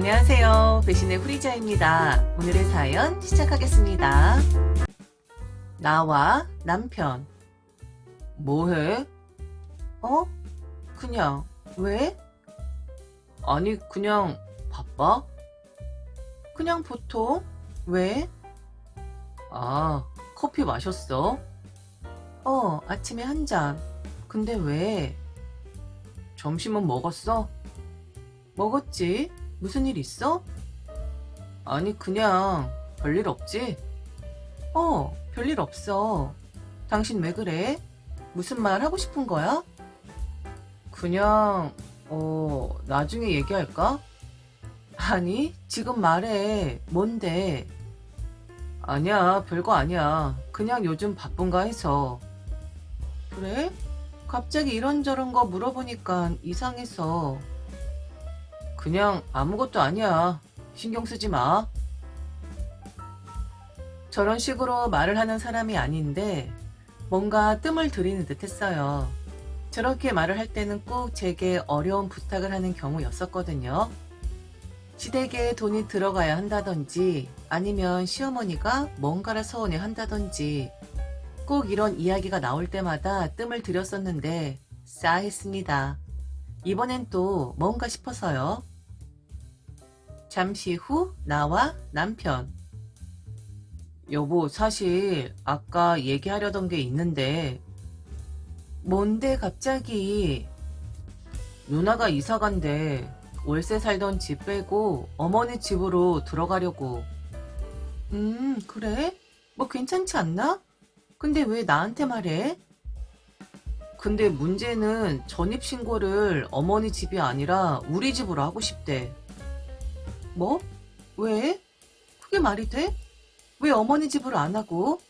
안녕하세요. 배신의 후리자입니다. 오늘의 사연 시작하겠습니다. 나와 남편. 뭐해? 어? 그냥, 왜? 아니, 그냥, 바빠? 그냥 보통, 왜? 아, 커피 마셨어? 어, 아침에 한 잔. 근데 왜? 점심은 먹었어? 먹었지? 무슨 일 있어? 아니, 그냥 별일 없지? 어, 별일 없어. 당신 왜 그래? 무슨 말 하고 싶은 거야? 그냥, 어, 나중에 얘기할까? 아니, 지금 말해. 뭔데? 아니야, 별거 아니야. 그냥 요즘 바쁜가 해서. 그래? 갑자기 이런저런 거 물어보니까 이상해서. 그냥 아무것도 아니야. 신경 쓰지 마. 저런 식으로 말을 하는 사람이 아닌데 뭔가 뜸을 들이는 듯 했어요. 저렇게 말을 할 때는 꼭 제게 어려운 부탁을 하는 경우였었거든요. 시댁에 돈이 들어가야 한다든지 아니면 시어머니가 뭔가를 서운해 한다든지 꼭 이런 이야기가 나올 때마다 뜸을 들였었는데 싸했습니다. 이번엔 또 뭔가 싶어서요. 잠시 후 나와 남편. 여보, 사실 아까 얘기하려던 게 있는데 뭔데 갑자기 누나가 이사 간대. 월세 살던 집 빼고 어머니 집으로 들어가려고. 음, 그래? 뭐 괜찮지 않나? 근데 왜 나한테 말해? 근데 문제는 전입신고를 어머니 집이 아니라 우리 집으로 하고 싶대. 뭐? 왜? 그게 말이 돼? 왜 어머니 집으로 안 하고?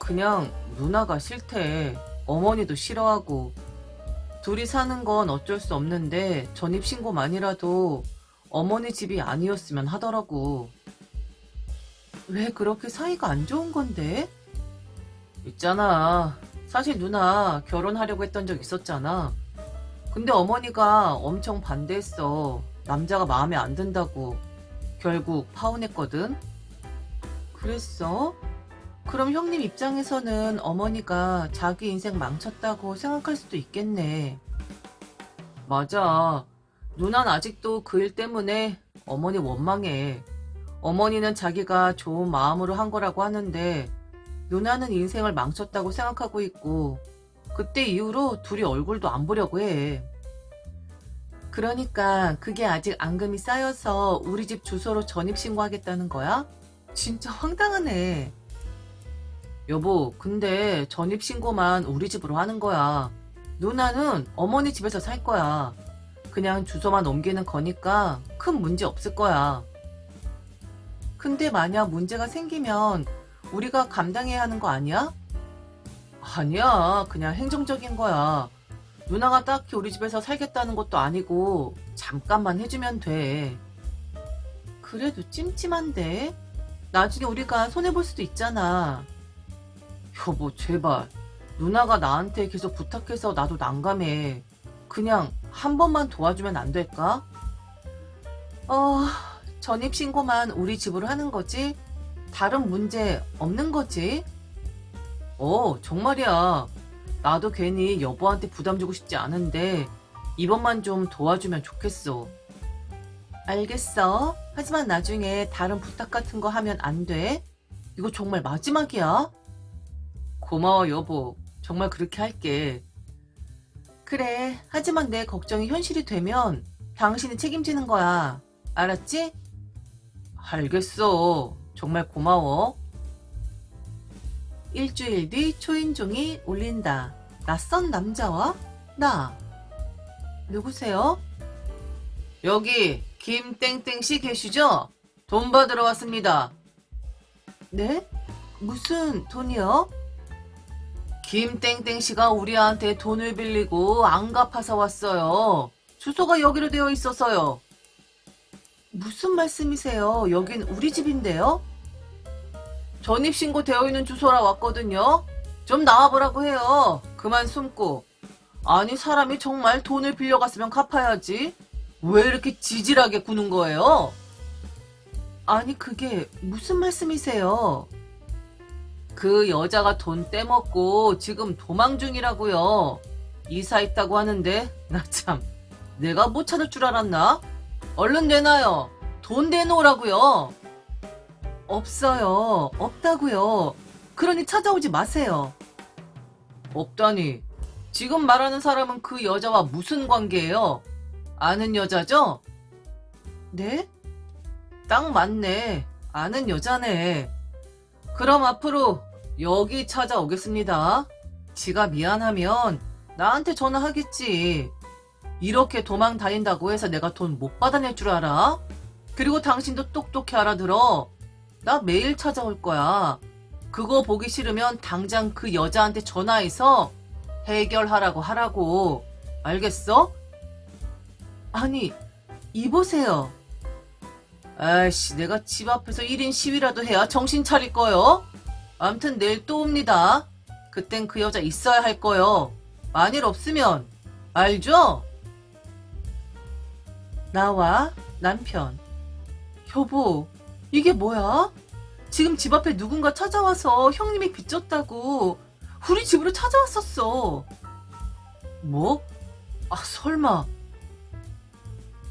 그냥 누나가 싫대. 어머니도 싫어하고. 둘이 사는 건 어쩔 수 없는데 전입신고만이라도 어머니 집이 아니었으면 하더라고. 왜 그렇게 사이가 안 좋은 건데? 있잖아. 사실 누나 결혼하려고 했던 적 있었잖아. 근데 어머니가 엄청 반대했어. 남자가 마음에 안 든다고. 결국 파혼했거든. 그랬어? 그럼 형님 입장에서는 어머니가 자기 인생 망쳤다고 생각할 수도 있겠네. 맞아. 누난 아직도 그 일 때문에 어머니 원망해. 어머니는 자기가 좋은 마음으로 한 거라고 하는데 누나는 인생을 망쳤다고 생각하고 있고 그때 이후로 둘이 얼굴도 안 보려고 해. 그러니까 그게 아직 앙금이 쌓여서 우리 집 주소로 전입신고하겠다는 거야? 진짜 황당하네. 여보, 근데 전입신고만 우리 집으로 하는 거야. 누나는 어머니 집에서 살 거야. 그냥 주소만 옮기는 거니까 큰 문제 없을 거야. 근데 만약 문제가 생기면 우리가 감당해야 하는 거 아니야? 아니야. 그냥 행정적인 거야. 누나가 딱히 우리 집에서 살겠다는 것도 아니고 잠깐만 해주면 돼. 그래도 찜찜한데? 나중에 우리가 손해볼 수도 있잖아. 여보, 제발. 누나가 나한테 계속 부탁해서 나도 난감해. 그냥 한 번만 도와주면 안 될까? 어, 전입신고만 우리 집으로 하는 거지? 다른 문제 없는 거지? 어, 정말이야. 나도 괜히 여보한테 부담 주고 싶지 않은데, 이번만 좀 도와주면 좋겠어. 알겠어. 하지만 나중에 다른 부탁 같은 거 하면 안 돼. 이거 정말 마지막이야. 고마워, 여보. 정말 그렇게 할게. 그래. 하지만 내 걱정이 현실이 되면 당신이 책임지는 거야. 알았지? 알겠어. 정말 고마워. 일주일 뒤 초인종이 울린다. 낯선 남자와 나. 누구세요? 여기 김땡땡 씨 계시죠? 돈 받으러 왔습니다. 네? 무슨 돈이요? 김땡땡 씨가 우리한테 돈을 빌리고 안 갚아서 왔어요. 주소가 여기로 되어 있어서요. 무슨 말씀이세요? 여긴 우리 집인데요? 전입신고 되어 있는 주소라 왔거든요. 좀 나와보라고 해요. 그만 숨고. 아니, 사람이 정말 돈을 빌려갔으면 갚아야지. 왜 이렇게 지질하게 구는 거예요? 아니, 그게 무슨 말씀이세요? 그 여자가 돈 떼먹고 지금 도망 중이라고요. 이사 있다고 하는데, 나 참, 내가 못 찾을 줄 알았나? 얼른 내놔요. 돈 내놓으라고요. 없어요. 없다고요. 그러니 찾아오지 마세요. 없다니. 지금 말하는 사람은 그 여자와 무슨 관계예요? 아는 여자죠? 네? 딱 맞네. 아는 여자네. 그럼 앞으로 여기 찾아오겠습니다. 지가 미안하면 나한테 전화하겠지. 이렇게 도망 다닌다고 해서 내가 돈 못 받아낼 줄 알아? 그리고 당신도 똑똑히 알아들어. 나 매일 찾아올 거야. 그거 보기 싫으면 당장 그 여자한테 전화해서 해결하라고 하라고. 알겠어? 아니, 이보세요. 아이씨, 내가 집 앞에서 1인 시위라도 해야 정신 차릴 거요. 암튼 내일 또 옵니다. 그땐 그 여자 있어야 할 거요. 만일 없으면, 알죠? 나와 남편. 여보, 이게 뭐야? 지금 집 앞에 누군가 찾아와서 형님이 빚졌다고 우리 집으로 찾아왔었어. 뭐? 아, 설마.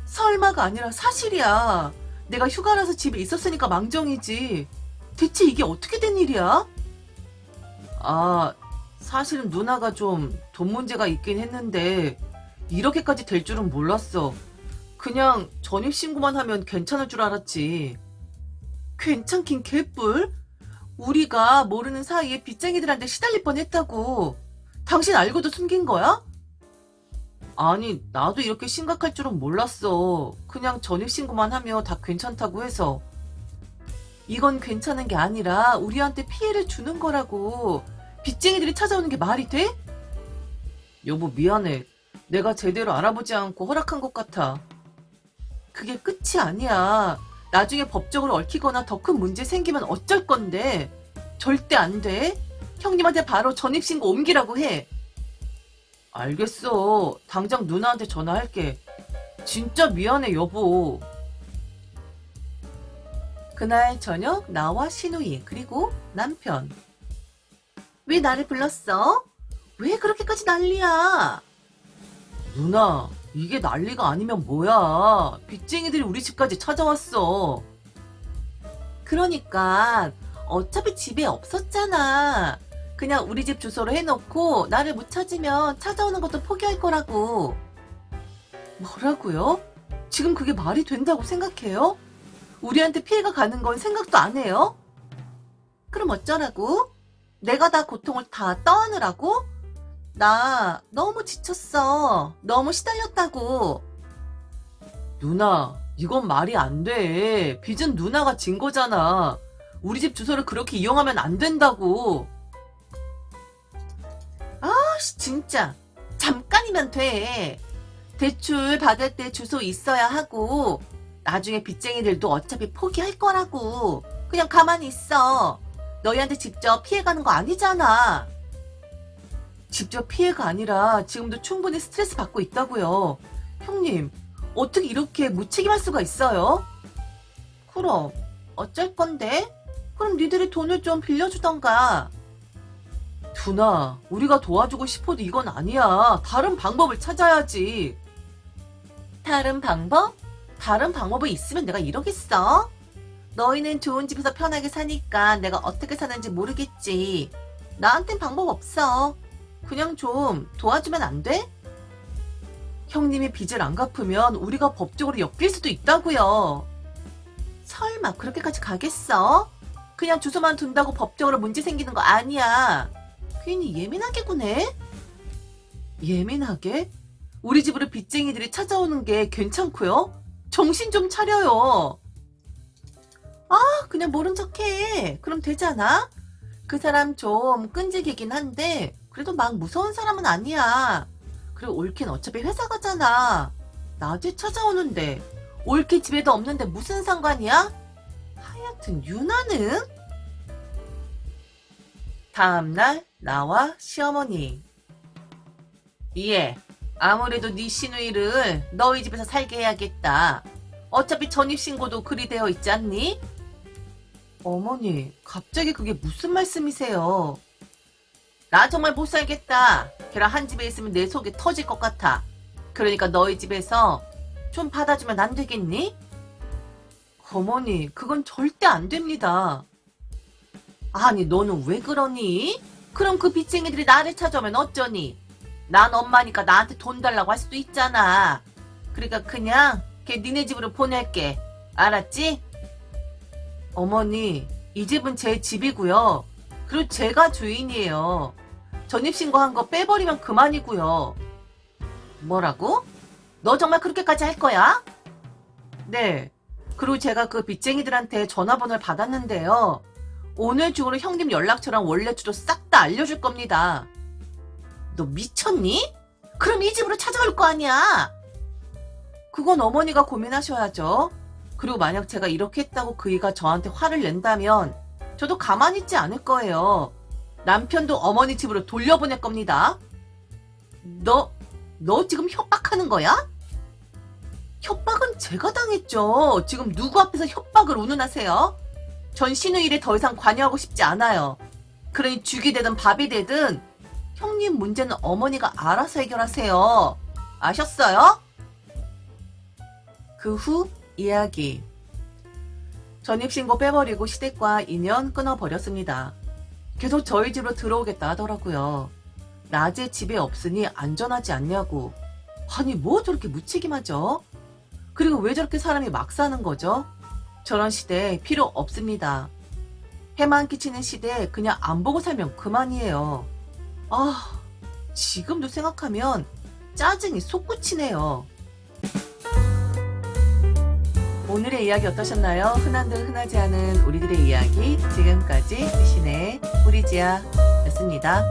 설마가 아니라 사실이야. 내가 휴가라서 집에 있었으니까 망정이지. 대체 이게 어떻게 된 일이야? 아, 사실은 누나가 좀 돈 문제가 있긴 했는데 이렇게까지 될 줄은 몰랐어. 그냥 전입신고만 하면 괜찮을 줄 알았지. 괜찮긴 개뿔? 우리가 모르는 사이에 빚쟁이들한테 시달릴 뻔했다고. 당신 알고도 숨긴 거야? 아니, 나도 이렇게 심각할 줄은 몰랐어. 그냥 전입신고만 하면 다 괜찮다고 해서. 이건 괜찮은 게 아니라 우리한테 피해를 주는 거라고. 빚쟁이들이 찾아오는 게 말이 돼? 여보, 미안해. 내가 제대로 알아보지 않고 허락한 것 같아. 그게 끝이 아니야. 나중에 법적으로 얽히거나 더 큰 문제 생기면 어쩔 건데. 절대 안 돼. 형님한테 바로 전입신고 옮기라고 해. 알겠어. 당장 누나한테 전화할게. 진짜 미안해, 여보. 그날 저녁 나와 신우이 그리고 남편. 왜 나를 불렀어? 왜 그렇게까지 난리야? 누나, 이게 난리가 아니면 뭐야. 빚쟁이들이 우리 집까지 찾아왔어. 그러니까 어차피 집에 없었잖아. 그냥 우리 집 주소로 해놓고 나를 못 찾으면 찾아오는 것도 포기할 거라고. 뭐라고요? 지금 그게 말이 된다고 생각해요? 우리한테 피해가 가는 건 생각도 안 해요? 그럼 어쩌라고? 내가 다 고통을 다 떠안으라고? 나 너무 지쳤어. 너무 시달렸다고. 누나, 이건 말이 안 돼. 빚은 누나가 진 거잖아. 우리 집 주소를 그렇게 이용하면 안 된다고. 아씨, 진짜. 잠깐이면 돼. 대출 받을 때 주소 있어야 하고, 나중에 빚쟁이들도 어차피 포기할 거라고. 그냥 가만히 있어. 너희한테 직접 피해가는 거 아니잖아. 직접 피해가 아니라 지금도 충분히 스트레스 받고 있다고요. 형님, 어떻게 이렇게 무책임할 수가 있어요? 그럼 어쩔 건데? 그럼 니들이 돈을 좀 빌려주던가. 두나, 우리가 도와주고 싶어도 이건 아니야. 다른 방법을 찾아야지. 다른 방법? 다른 방법이 있으면 내가 이러겠어? 너희는 좋은 집에서 편하게 사니까 내가 어떻게 사는지 모르겠지. 나한텐 방법 없어. 그냥 좀 도와주면 안 돼? 형님이 빚을 안 갚으면 우리가 법적으로 엮일 수도 있다고요. 설마 그렇게까지 가겠어? 그냥 주소만 둔다고 법적으로 문제 생기는 거 아니야. 괜히 예민하게 구네? 예민하게? 우리 집으로 빚쟁이들이 찾아오는 게 괜찮고요? 정신 좀 차려요. 아, 그냥 모른 척해. 그럼 되잖아? 그 사람 좀 끈질기긴 한데, 그래도 막 무서운 사람은 아니야. 그리고 올케는 어차피 회사 가잖아. 낮에 찾아오는데, 올케 집에도 없는데 무슨 상관이야? 하여튼, 유나는? 다음날, 나와 시어머니. 예, 아무래도 네 시누이를 너희 집에서 살게 해야겠다. 어차피 전입신고도 그리 되어 있지 않니? 어머니, 갑자기 그게 무슨 말씀이세요? 나 정말 못 살겠다. 걔랑 한 집에 있으면 내 속이 터질 것 같아. 그러니까 너희 집에서 좀 받아주면 안 되겠니? 어머니, 그건 절대 안 됩니다. 아니, 너는 왜 그러니? 그럼 그 빚쟁이들이 나를 찾아오면 어쩌니? 난 엄마니까 나한테 돈 달라고 할 수도 있잖아. 그러니까 그냥 걔 니네 집으로 보낼게. 알았지? 어머니, 이 집은 제 집이고요. 그리고 제가 주인이에요. 전입신고한 거 빼버리면 그만이고요. 뭐라고? 너 정말 그렇게까지 할 거야? 네. 그리고 제가 그 빚쟁이들한테 전화번호를 받았는데요. 오늘 중으로 형님 연락처랑 원래 주소 싹 다 알려줄 겁니다. 너 미쳤니? 그럼 이 집으로 찾아올 거 아니야? 그건 어머니가 고민하셔야죠. 그리고 만약 제가 이렇게 했다고 그이가 저한테 화를 낸다면 저도 가만히 있지 않을 거예요. 남편도 어머니 집으로 돌려보낼 겁니다. 너, 너 지금 협박하는 거야? 협박은 제가 당했죠. 지금 누구 앞에서 협박을 운운하세요? 전 신우 일에 더 이상 관여하고 싶지 않아요. 그러니 죽이 되든 밥이 되든 형님 문제는 어머니가 알아서 해결하세요. 아셨어요? 그 후 이야기. 전입신고 빼버리고 시댁과 인연 끊어버렸습니다. 계속 저희 집으로 들어오겠다 하더라고요. 낮에 집에 없으니 안전하지 않냐고. 아니, 뭐 저렇게 무책임하죠? 그리고 왜 저렇게 사람이 막 사는 거죠? 저런 시대 필요 없습니다. 해만 끼치는 시대 그냥 안 보고 살면 그만이에요. 아, 지금도 생각하면 짜증이 솟구치네요. 오늘의 이야기 어떠셨나요? 흔한 듯 흔하지 않은 우리들의 이야기 지금까지 시신의 우리지아였습니다.